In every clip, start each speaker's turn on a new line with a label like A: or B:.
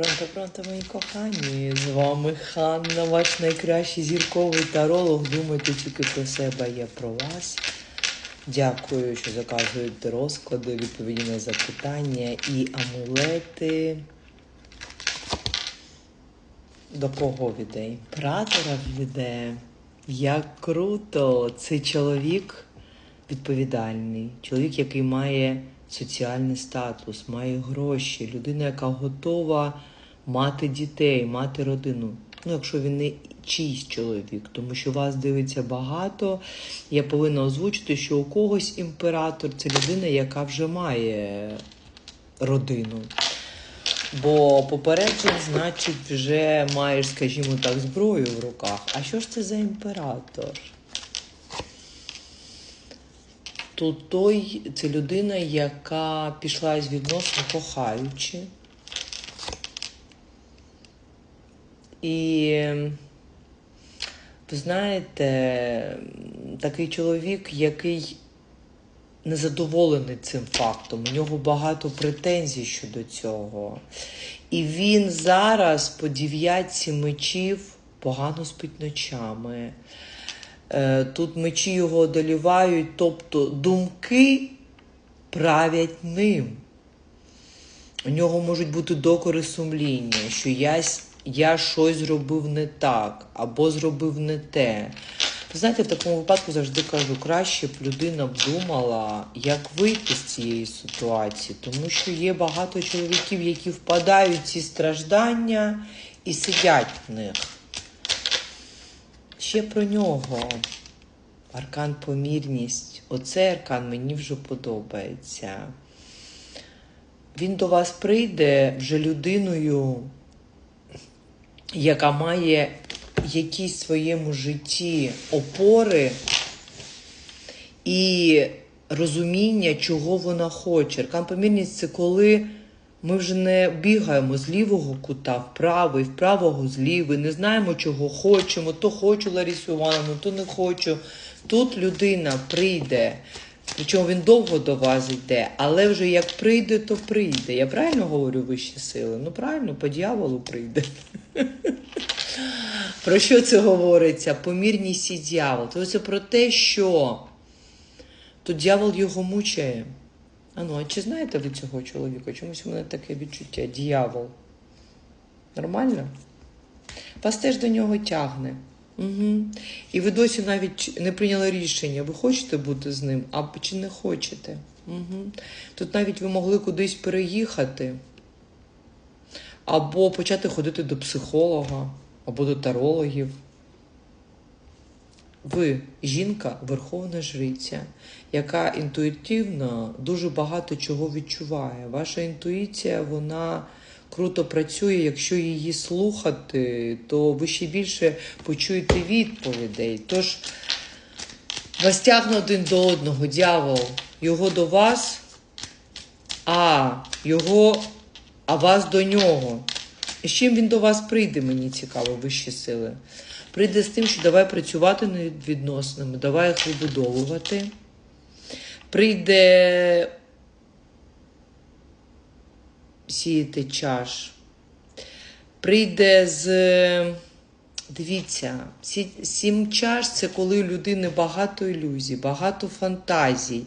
A: Пронто, пронто, мої кохані. З вами Ханна, ваш найкращий зірковий таролог. Думайте тільки про себе, я про вас. Дякую, що заказуєте розклади, відповіді на запитання і амулети. До кого віде? Імператора віде. Як круто! Це чоловік відповідальний, чоловік, який має соціальний статус, має гроші, людина, яка готова мати дітей, мати родину. Ну, якщо він не чийсь чоловік, тому що вас дивиться багато, я повинна озвучити, що у когось імператор це людина, яка вже має родину. Бо попереджень, значить, вже маєш, скажімо так, зброю в руках. А що ж це за імператор? Тут той це людина, яка пішла з відносин кохаючи. І ви знаєте, такий чоловік, який незадоволений цим фактом. У нього багато претензій щодо цього. І він зараз по дев'ятці мечів погано спить ночами. Е, Тут мечі його одолівають, тобто думки правять ним. У нього можуть бути докори сумління, що я, я щось зробив не так або зробив не те. Ви знаєте, в такому випадку завжди кажу, краще б людина б думала, як вийти з цієї ситуації, тому що є багато чоловіків, які впадають в ці страждання і сидять в них. Ще про нього. Аркан помірність. Оцей аркан мені вже подобається. Він до вас прийде вже людиною, яка має якісь в своєму житті опори і розуміння, чого вона хоче. Аркан помірність це коли ми вже не бігаємо з лівого кута в правий, в правого з лівий, не знаємо, чого хочемо. То хочу Ларісу Івановну, то не хочу. Тут людина прийде. Причому він довго до вас йде, але вже як прийде, то прийде. Я правильно говорю вищі сили? Ну правильно, по дьяволу прийде. Про що це говориться? Помірність і дьявол. То це про те, що тут дьявол його мучає. А ну, а чи знаєте ви цього чоловіка? Чомусь у мене таке відчуття. Дьявол. Нормально? Вас теж до нього тягне. Угу. І ви досі навіть не прийняли рішення, ви хочете бути з ним, а чи не хочете. Угу. Тут навіть ви могли кудись переїхати, або почати ходити до психолога, або до тарологів. Ви жінка, верховна жриця, яка інтуїтивно дуже багато чого відчуває. Ваша інтуїція, вона круто працює. Якщо її слухати, то ви ще більше почуєте відповідей. Тож вас тягне один до одного, дьявол, його до вас, а його, а вас до нього. І з чим він до вас прийде, мені цікаво, вищі сили. Прийде з тим, що давай працювати над відносинами, давай їх вибудовувати. Прийде сіяти чаш. Прийде з. Дивіться, сім чаш це коли у людини багато ілюзій, багато фантазій.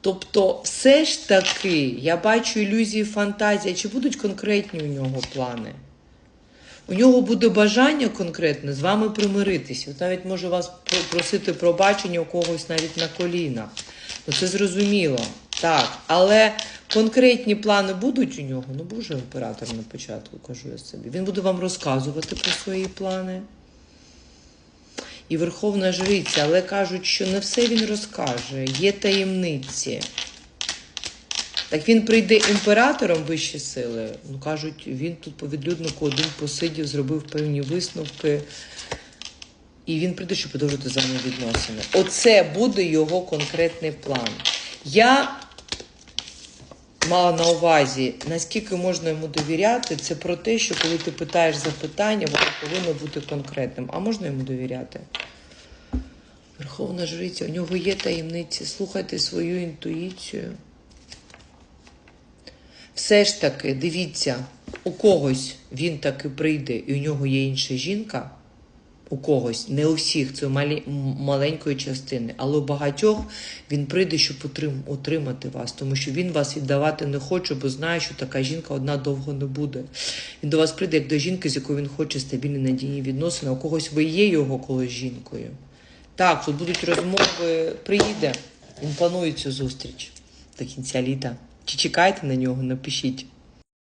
A: Тобто, все ж таки, я бачу ілюзії, фантазії, чи будуть конкретні у нього плани? У нього буде бажання конкретне з вами примиритися. От навіть може вас про- просити пробачення у когось навіть на колінах. Ну це зрозуміло. Так. Але конкретні плани будуть у нього. Ну, був же оператор на початку, кажу я собі. Він буде вам розказувати про свої плани. І Верховна Жриця, але кажуть, що не все він розкаже, є таємниці. Так він прийде імператором вищі сили. Ну кажуть, він тут по відлюднику один посидів, зробив певні висновки. І він прийде, щоб продовжити з вами відносини. Оце буде його конкретний план. Я мала на увазі, наскільки можна йому довіряти, це про те, що коли ти питаєш запитання, воно повинно бути конкретним. А можна йому довіряти? Верховна жриця, у нього є таємниці. Слухайте свою інтуїцію. Все ж таки, дивіться, у когось він таки прийде, і у нього є інша жінка. У когось, не у всіх, це малі, маленької частини, але у багатьох він прийде, щоб утрим, утримати вас, тому що він вас віддавати не хоче, бо знає, що така жінка одна довго не буде. Він до вас прийде як до жінки, з якою він хоче стабільні надійні відносини. У когось ви є його колись жінкою. Так, тут будуть розмови, приїде. Він планує цю зустріч до кінця літа. Чи чекаєте на нього? Напишіть.